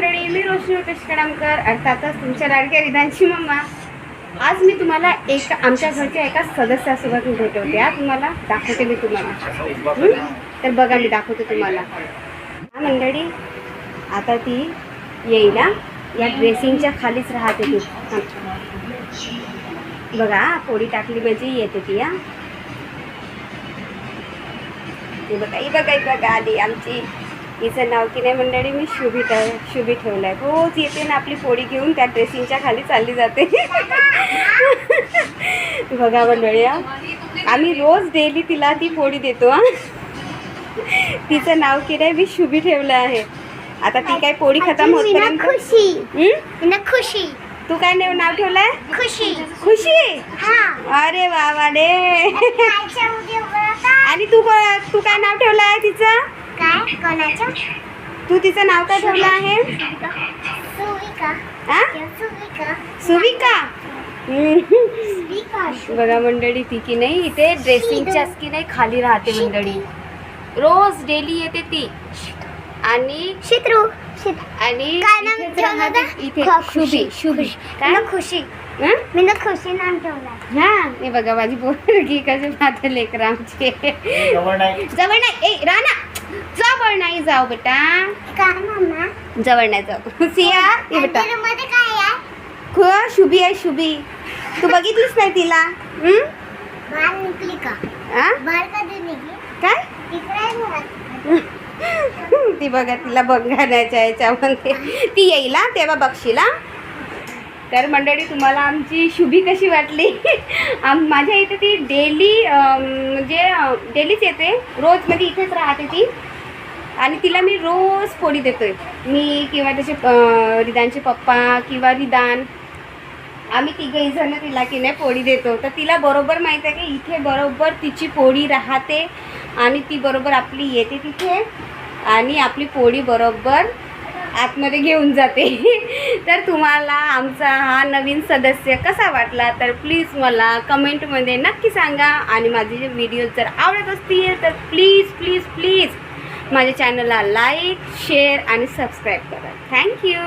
मंडळी मी रोशनी रुपेश कडामकर. अर्थातच तुमच्या लाडक्या विधानची मम्मा. आज मी तुम्हाला एक आमच्या घरच्या एका सदस्यासोबत मी भेटवते हा तुम्हाला दाखवते मी तुम्हाला. तर बघा मी दाखवते तुम्हाला. हा मंडळी आता ती येईल या ड्रेसिंगच्या खालीच राहते ती. बघा पोळी टाकली म्हणजे येते ती हा. बघा ही बघा बघा आली आमची. हिचं नाव की नाही मंडळी मी शुभी शुभी ठेवलं आहे रोज येते ना आपली पोळी घेऊन त्या ड्रेसिंगच्या खाली चालली जाते. बघा मंडळी. आम्ही रोज डेली तिला ती पोळी देतो हा. तिचं नाव की नाही मी शुभी ठेवलं आहे. आता ती काय पोळी खतम होतपर्यंत खुशी. खुशी. तू काय नाव नाव ठेवलंय? खुशी. खुशी? हा. अरे वा वा रे कालच्या उद्या बघा. आणि तू तू काय नाव ठेवलं आहे तिचं? काय कोणाचं तू तिचं नाव काय ठेवलं आहे? सुविका. हा सुविका. सुविका? हम्म. सुविका. बघा मंडळी ती की नाही इथे ड्रेसिंगच्याच की नाही खाली राहते मंडळी. रोज डेली येते ती. आणि शित्रू शित. आणि काय नाव इथेच ठेवलं राहते होतं? इथे ख- शुभी खुशी. शुभी. काय? मी खुशी. हं? मी ना खुशी नाम ठेवलं. हा हे बघा माझी पोरगी कशी पाहते लेकर आमचे. जवळ नाही. जवळ नाही. ए राणा. जवळ नाही जाऊ बेटा. जवळ नाही जाऊ. सिया ये बेटा. ख शुभी आहे शुभी. तू बघितलीस नाही तिला? काय. ती बघा तिला बघण्याच्या याच्यामध्ये. ती येईल तेव्हा बघशील हा. तर मंडळी तुम्हाला आमची शुभी कशी वाटली? आम माझ्या इथे ती डेली म्हणजे डेलीच येते. रोज म्हणजे इथेच राहते ती. आणि तिला मी रोज पोळी देतोय. मी किंवा त्याचे रिदानचे पप्पा किंवा रिदान आम्ही तिघही जण तिला की नाही पोळी देतो. तर तिला बरोबर माहीत आहे की इथे बरोबर तिची पोळी राहते आणि ती बरोबर आपली येते तिथे आणि आपली पोळी बरोबर आतमध्ये घेऊन जाते. तर तुम्हाला आमचा हा नवीन सदस्य कसा वाटला तर प्लीज मला कमेंटमध्ये नक्की सांगा आणि माझे जे व्हिडिओ जर आवडत असतील तर प्लीज प्लीज प्लीज माझ्या चॅनलला लाईक शेअर आणि सबस्क्राईब करा. Thank you